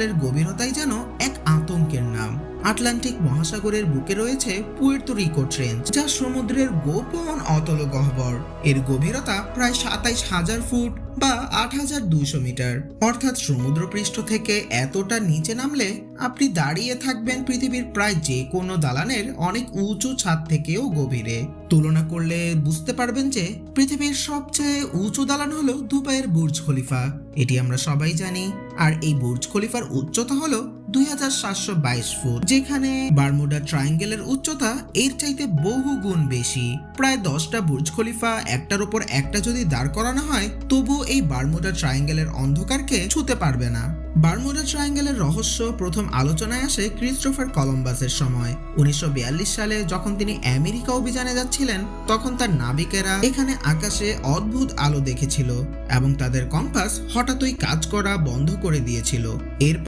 জলের গভীরতাই যেন এক আতঙ্কের নাম। আটলান্টিক মহাসাগরের বুকে রয়েছে পুয়ের্তো রিকো ট্রেঞ্চ যা সমুদ্রের গোপন অতল গহ্বর। এর গভীরতা প্রায় সাতাইশ হাজার ফুট। বা আট হাজার দুইশো মিটার। অর্থাৎ সমুদ্রপৃষ্ঠ থেকে এতটা নিচে নামলে আপনি দাঁড়িয়ে থাকবেন পৃথিবীর প্রায় যে কোনো দালানের অনেক উঁচু ছাদ থেকেও গভীরে। তুলনা করলে বুঝতে পারবেন যে পৃথিবীর সবচেয়ে উঁচু দালান হলো দুবাইয়ের বুর্জ খলিফা। এটি আমরা সবাই জানি। আর এই বুর্জ খলিফার উচ্চতা হলো দুই হাজার সাতশো বাইশ ফুট, যেখানে বারমুডা ট্রায়াঙ্গেলের উচ্চতা এর চাইতে বহু গুণ বেশি। প্রায় দশটা বুর্জ খলিফা একটার উপর একটা যদি দাঁড় করানো হয়, তবুও এই বারমুডা ট্রায়াঙ্গেলের অন্ধকারকে ছুতে পারবে না। বারমুডা ট্রায়াঙ্গেলের রহস্য প্রথম আলোচনায় আসে ক্রিস্টোফার কলম্বাসের সময়। উনিশশো বিয়াল্লিশ সালে যখন তিনি আমেরিকা অভিযানে যাচ্ছিলেন, তখন তার নাবিকেরা এখানে আকাশে অদ্ভুত আলো দেখেছিল এবং তাদের কম্পাস হঠাৎই কাজ করা বন্ধ করে দিয়েছিল। এর